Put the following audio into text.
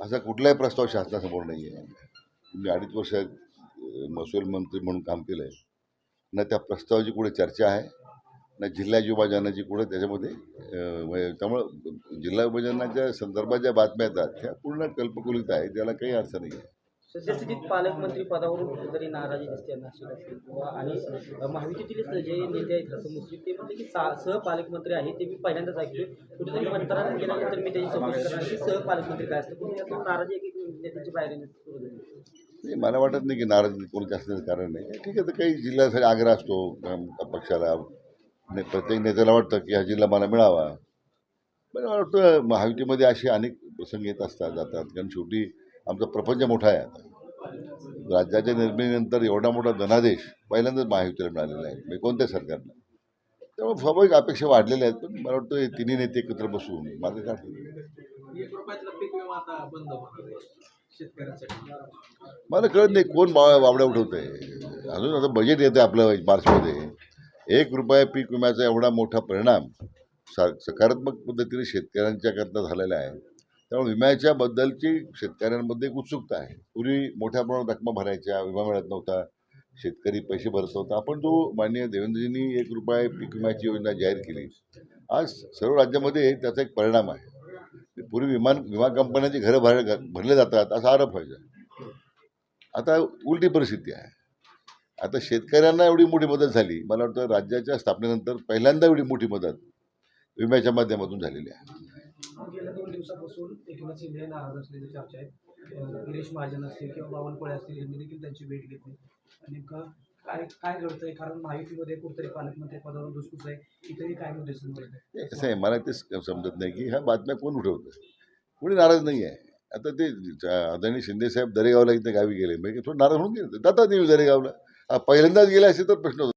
असा कुठलाही प्रस्ताव शासनासमोर नाही आहे मी अडीच वर्ष महसूल मंत्री म्हणून काम केलं आहे ना त्या प्रस्तावाची कुठे चर्चा आहे ना जिल्हा विभाजनाची कुठे त्याच्यामध्ये म्हणजे त्यामुळं जिल्हा विभाजनाच्या संदर्भात ज्या बातम्या येतात त्या पूर्ण कल्पकुलित आहे त्याला काही अर्थ नाही आहे सद्यस्थितीत पालकमंत्री पदावरून कुठेतरी नाराजी दिसते नाशिक असेल किंवा आणि अ, जे नेते आहेत हसन मुश्रीफ ते म्हणते की सा सहपालकमंत्री आहे ते मी पहिल्यांदाच ऐकले कुठेतरी मंत्रालयात गेल्यानंतर मी त्याची चौकशी करणार की सहपालकमंत्री काय असतं. पण यातून नाराजी आहे की नेत्यांची बाहेर सुरू झाली. नाही मला वाटत नाही की नाराज कोणी असण्याचं कारण नाही. ठीक आहे तर काही जिल्ह्यासाठी आग्रह असतो पक्षाला. प्रत्येक नेत्याला वाटतं की हा जिल्हा मला मिळावा. पण मला वाटतं महायुतीमध्ये असे अनेक प्रसंग येत असतात जातात. कारण शेवटी आमचा प्रपंच मोठा आहे आता. राज्याच्या निर्मितीनंतर एवढा मोठा धनादेश पहिल्यांदाच महायुतीला मिळालेला आहे कोणत्या सरकारनं त्यामुळे स्वाभाविक अपेक्षा वाढलेल्या आहेत पण मला वाटतं तिन्ही नेते एकत्र बसून मार्ग काढतील. मला कळत नाही कोण बा बाबड्या उठवत आहे अजून आता बजेट येतं आपलं मार्चमध्ये. एक रुपया पीक विम्याचा एवढा मोठा परिणाम सा सकारात्मक पद्धतीने शेतकऱ्यांच्या करता झालेला आहे. त्यामुळे विम्याच्या बद्दलची शेतकऱ्यांमध्ये एक उत्सुकता आहे. पूर्वी मोठ्या प्रमाणात रकमा भरायच्या विमा मिळत नव्हता शेतकरी पैसे भरत नव्हता. आपण जो माननीय देवेंद्रजींनी एक रुपये पीक विम्याची योजना जाहीर केली. आज सर्व राज्यामध्ये त्याचा एक परिणाम आहे. पूर्वी विमान विमा कंपन्यांची घरं भर भरले जातात असा आरोप व्हायचा. आता उलटी परिस्थिती आहे. आता शेतकऱ्यांना एवढी मोठी मदत झाली. मला वाटतं राज्याच्या स्थापनेनंतर पहिल्यांदा एवढी मोठी मदत विम्याच्या माध्यमातून झालेली आहे. गेल्या दोन दिवसापासून एकनाथ शिंदे नाराज़ असल्याची चर्चा आहे. अं, गिरीश महाजन असतील किंवा बावनकुळे असतील यांनी देखील त्यांची भेट घेतली. आणि काय काय कारण महायुतीमध्ये कुठेतरी पालकमंत्री आहे. काय कसं आहे मला ते समजत नाही की ह्या बातम्या कोण उठवतं? कोणी नाराज़ नाही आहे. आता ते आदरणीय शिंदेसाहेब दरेगावला इथे गावी गेले म्हणजे थोडं नाराज़ होऊन गेले जातात दरेगावला. पहिल्यांदाच गेले असे तर प्रश्न होता.